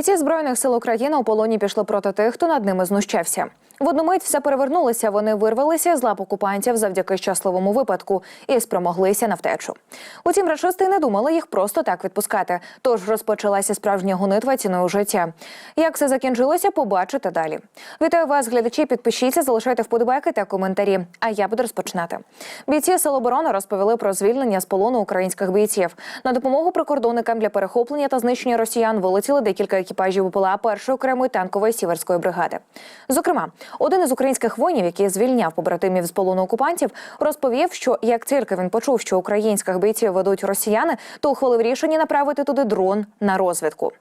Бійці збройних сил України у полоні пішли проти тих, хто над ними знущався. В одну мить все перевернулося. Вони вирвалися з лап окупантів завдяки щасливому випадку і спромоглися на втечу. Утім, рашисти не думали їх просто так відпускати. Тож розпочалася справжня гонитва ціною життя. Як все закінчилося, побачите далі. Вітаю вас, глядачі. Підпишіться, залишайте вподобайки та коментарі. А я буду розпочинати. Бійці Сил оборони розповіли про звільнення з полону українських бійців. На допомогу прикордонникам для перехоплення та знищення росіян вилетіли декілька екіпажів УПЛА першої окремої танкової сіверської бригади. Зокрема, один із українських воїнів, який звільняв побратимів з полону окупантів, розповів, що як тільки він почув, що українських бійців ведуть росіяни, то ухвалив рішення направити туди дрон на розвідку.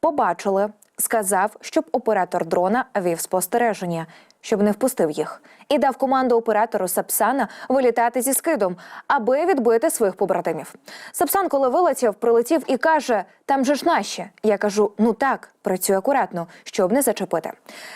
Побачили, сказав, щоб оператор дрона вів спостереження, щоб не впустив їх, і дав команду оператору Сапсана вилітати зі скидом, аби відбити своїх побратимів. Сапсан, коли вилетів, прилетів і каже: Там же ж наші. Я кажу: ну так, працюй акуратно, щоб не зачепити.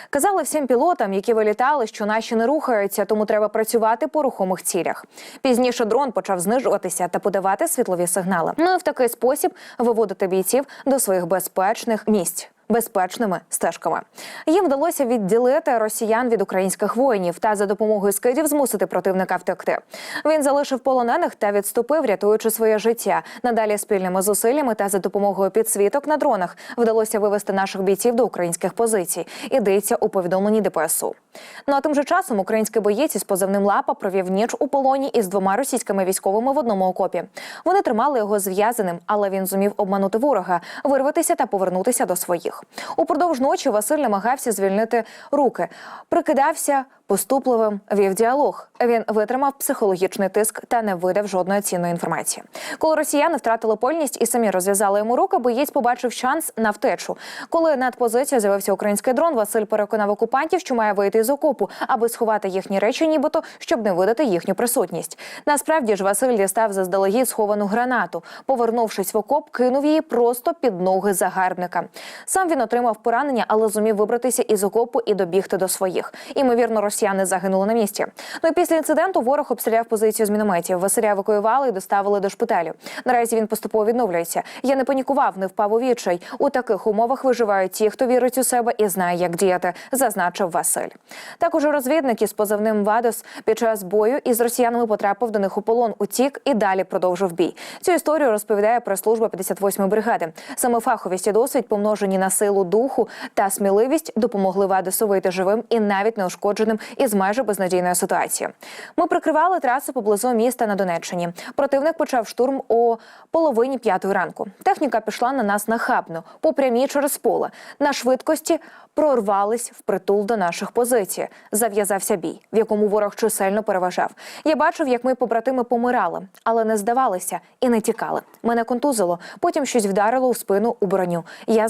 Казали всім пілотам, які вилітали, що наші не рухаються, тому треба працювати по рухомих цілях. Пізніше дрон почав знижуватися та подавати світлові сигнали. Ну і в такий спосіб виводити бійців до своїх безпечних місць. Безпечними стежками їм вдалося відділити росіян від українських воїнів та за допомогою скидів змусити противника втекти. Він залишив полонених та відступив, рятуючи своє життя. Надалі спільними зусиллями та за допомогою підсвіток на дронах вдалося вивести наших бійців до українських позицій. Ідеться у повідомленні ДПСУ. Ну а тим же часом український боєць із позивним лапа провів ніч у полоні із двома російськими військовими в одному окопі. Вони тримали його зв'язаним, але він зумів обманути ворога, вирватися та повернутися до своїх. Упродовж ночі Василь намагався звільнити руки, прикидався поступливим, вів діалог. Він витримав психологічний тиск та не видав жодної цінної інформації. Коли росіяни втратили польність і самі розв'язали йому руки, боєць побачив шанс на втечу. Коли над позицією з'явився український дрон, Василь переконав окупантів, що має вийти з окопу, аби сховати їхні речі, нібито щоб не видати їхню присутність. Насправді ж Василь дістав заздалегідь сховану гранату. Повернувшись в окоп, кинув її просто під ноги загарбника. Сам він отримав поранення, але зумів вибратися із окопу і добігти до своїх. Імовірно, росіяни загинули на місці. Ну і після інциденту ворог обстріляв позицію з мінометів. Василя евакуювали і доставили до шпиталю. Наразі він поступово відновлюється. Я не панікував, не впав у відчай. У таких умовах виживають ті, хто вірить у себе і знає, як діяти, зазначив Василь. Також розвідник із позивним Вадос під час бою із росіянами потрапив до них у полон, утік і далі продовжив бій. Цю історію розповідає прес-служба 58-ї бригади. Саме фаховість і досвід, помножені на силу духу та сміливість, допомогли Вадесу вийти живим і навіть неушкодженим із майже безнадійної ситуації. Ми прикривали трасу поблизу міста на Донеччині. Противник почав штурм о половині п'ятої ранку. Техніка пішла на нас нахабно, по прямій через поле. На швидкості прорвались впритул до наших позицій. Зав'язався бій, в якому ворог чисельно переважав. Я бачив, як ми побратими помирали, але не здавалися і не тікали. Мене контузило. Потім щось вдарило у спину у броню. Я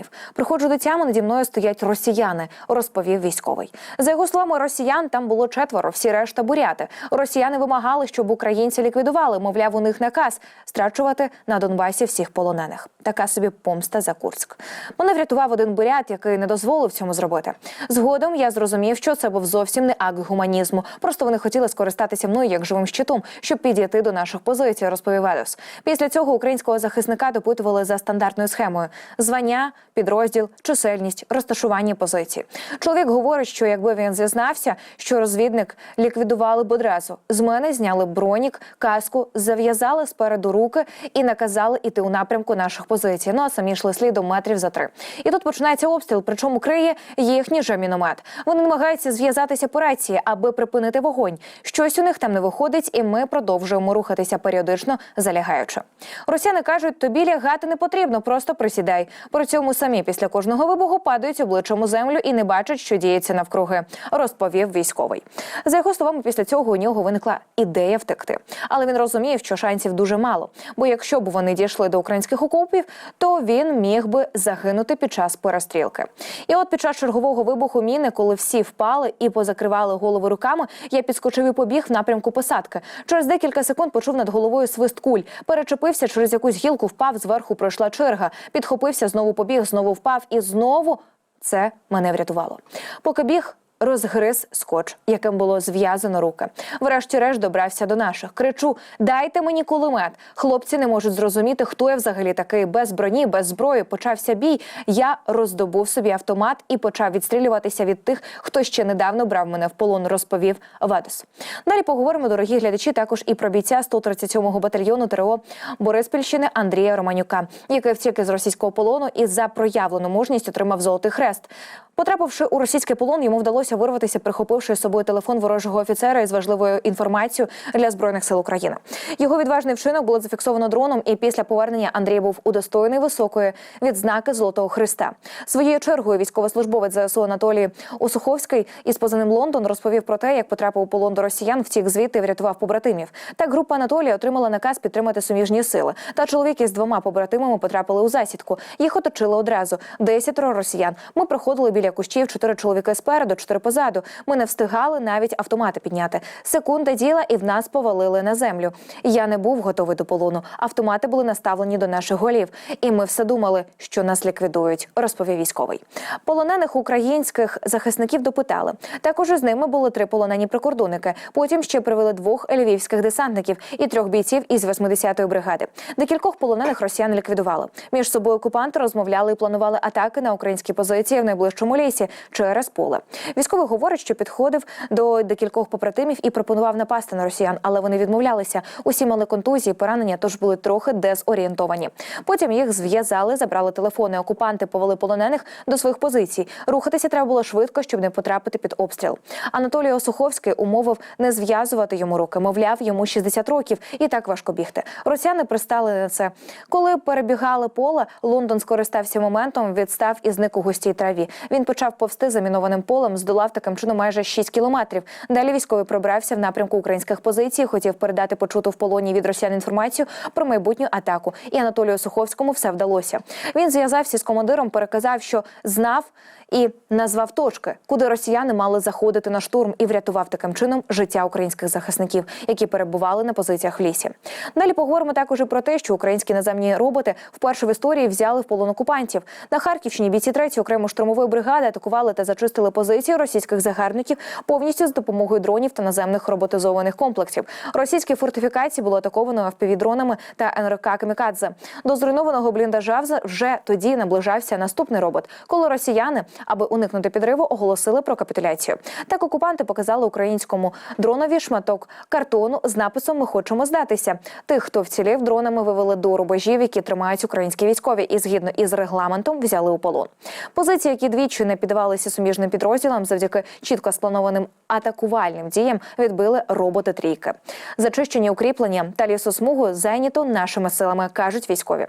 знепритомнів. Приходжу до тями, наді мною стоять росіяни, розповів військовий. За його словами, росіян там було четверо, всі решта буряти. Росіяни вимагали, щоб українці ліквідували. Мовляв, у них наказ страчувати на Донбасі всіх полонених. Така собі помста за Курськ. Мене врятував один бурят, який не дозволив цьому зробити. Згодом я зрозумів, що це був зовсім не акт гуманізму. Просто вони хотіли скористатися мною як живим щитом, щоб підійти до наших позицій. Розповів Ведос. Після цього українського захисника допитували за стандартною схемою: звання, підрозділ, чисельність, розташування позицій. Чоловік говорить, що якби він зізнався, що розвідник ліквідували б одразу. З мене зняли бронік, каску, зав'язали спереду руки і наказали іти у напрямку наших позицій. Ну а самі йшли слідом метрів за три. І тут починається обстріл, причому криє їхній же міномет. Вони намагаються зв'язатися по рації, аби припинити вогонь. Щось у них там не виходить, і ми продовжуємо рухатися періодично, залягаючи. Росіяни кажуть, тобі лягати не потрібно, просто присідай. При цьому самі після кожного вибуху падають обличчям у землю і не бачать, що діється навкруги. Розповів військовий. За його словами, після цього у нього виникла ідея втекти. Але він розумів, що шансів дуже мало. Бо якщо б вони дійшли до українських окопів, то він міг би загинути під час перестрілки. І от під час чергового вибуху міни, коли всі впали і позакривали голови руками, я підскочив і побіг в напрямку посадки. Через декілька секунд почув над головою свист куль, перечепився через якусь гілку, впав зверху. Пройшла черга, підхопився, знову побіг, знову впав і знову. Це мене врятувало. Поки біг, розгриз скотч, яким було зв'язано руки. Врешті-решт добрався до наших. Кричу: дайте мені кулемет. Хлопці не можуть зрозуміти, хто я взагалі такий. Без броні, без зброї почався бій. Я роздобув собі автомат і почав відстрілюватися від тих, хто ще недавно брав мене в полон. Розповів Ведес. Далі поговоримо, дорогі глядачі, також і про бійця 137-го батальйону ТРО Бориспільщини Андрія Романюка, який втік із російського полону і за проявлену мужність отримав золотий хрест. Потрапивши у російський полон, йому вдалося вирватися, прихопивши з собою телефон ворожого офіцера із важливою інформацією для збройних сил України. Його відважний вчинок було зафіксовано дроном, і після повернення Андрій був удостоєний високої відзнаки Золотого Христа. Своєю чергою військовослужбовець ЗСУ Анатолій Осуховський із позивним Лондон розповів про те, як потрапив у полон до росіян, втік звідти і врятував побратимів. Так група Анатолія отримала наказ підтримати суміжні сили. Та чоловік із двома побратимами потрапили у засідку. Їх оточили одразу. Десятеро росіян. Ми проходили біля кущів, чотири чоловіки спереду, чотири позаду. Ми не встигали навіть автомати підняти. Секунда діла, і в нас повалили на землю. Я не був готовий до полону. Автомати були наставлені до наших голів, і ми все думали, що нас ліквідують. Розповів військовий. Полонених українських захисників допитали. Також з ними були три полонені прикордонники. Потім ще привели двох львівських десантників і трьох бійців із 80-ї бригади. Декількох полонених росіян ліквідували. Між собою окупанти розмовляли і планували атаки на українські позиції в найближчому лісі через поле. Військовий говорить, що підходив до декількох побратимів і пропонував напасти на росіян, але вони відмовлялися. Усі мали контузії, поранення, тож були трохи дезорієнтовані. Потім їх зв'язали, забрали телефони. Окупанти повели полонених до своїх позицій. Рухатися треба було швидко, щоб не потрапити під обстріл. Анатолій Осуховський умовив не зв'язувати йому руки. Мовляв, йому 60 років і так важко бігти. Росіяни пристали на це. Коли перебігали поле, Лондон скористався моментом, відстав і зник у густій траві. Він почав повсти замінованим полем, здолав таким чином майже 6 кілометрів. Далі військовий пробрався в напрямку українських позицій, хотів передати почуту в полоні від росіян інформацію про майбутню атаку. І Анатолію Суховському все вдалося. Він зв'язався з командиром, переказав, що знав і назвав точки, куди росіяни мали заходити на штурм, і врятував таким чином життя українських захисників, які перебували на позиціях в лісі. Далі поговоримо також і про те, що українські наземні роботи вперше в історії взяли в полон окупантів. На Харківщині бійці 3-ї окремо штурмової бригади атакували та зачистили позиції російських загарбників повністю з допомогою дронів та наземних роботизованих комплексів. Російські фортифікації було атаковано впівдронами та НРК Камікадзе. До зруйнованого бліндажа вже тоді наближався наступний робот, коли росіяни, аби уникнути підриву, оголосили про капітуляцію. Так окупанти показали українському дронові шматок картону з написом Ми хочемо здатися. Тих, хто вцілів, дронами вивели до рубежів, які тримають українські військові, і згідно із регламентом взяли у полон. Позиції, які двічі не піддавалися суміжним підрозділам, завдяки чітко спланованим атакувальним діям відбили роботи трійки. Зачищені укріплення та лісосмугу зайнято нашими силами, кажуть військові.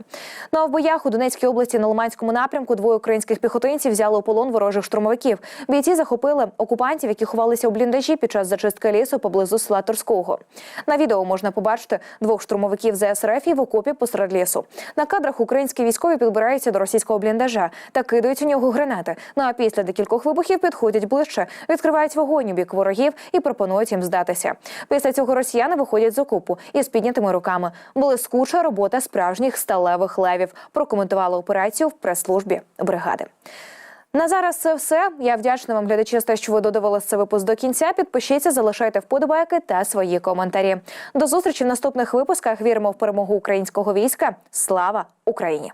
Ну а в боях у Донецькій області на Лиманському напрямку двоє українських піхотинців взяли у полон ворожих штурмовиків. Бійці захопили окупантів, які ховалися у бліндажі під час зачистки лісу поблизу села Торського. На відео можна побачити двох штурмовиків ЗСРФ в окопі посеред лісу. На кадрах українські військові підбираються до російського бліндажа та кидають у нього гранати. Ну а після декількох вибухів підходять ближче, відкривають вогонь у бік ворогів і пропонують їм здатися. Після цього росіяни виходять з окопу із піднятими руками. Блискуча робота справжніх сталевих левів. Прокоментували операцію в прес-службі бригади. На зараз це все. Я вдячна вам, глядачі, за те, що ви додивилися цей випуск до кінця. Підпишіться, залишайте вподобайки та свої коментарі. До зустрічі в наступних випусках. Віримо в перемогу українського війська. Слава Україні!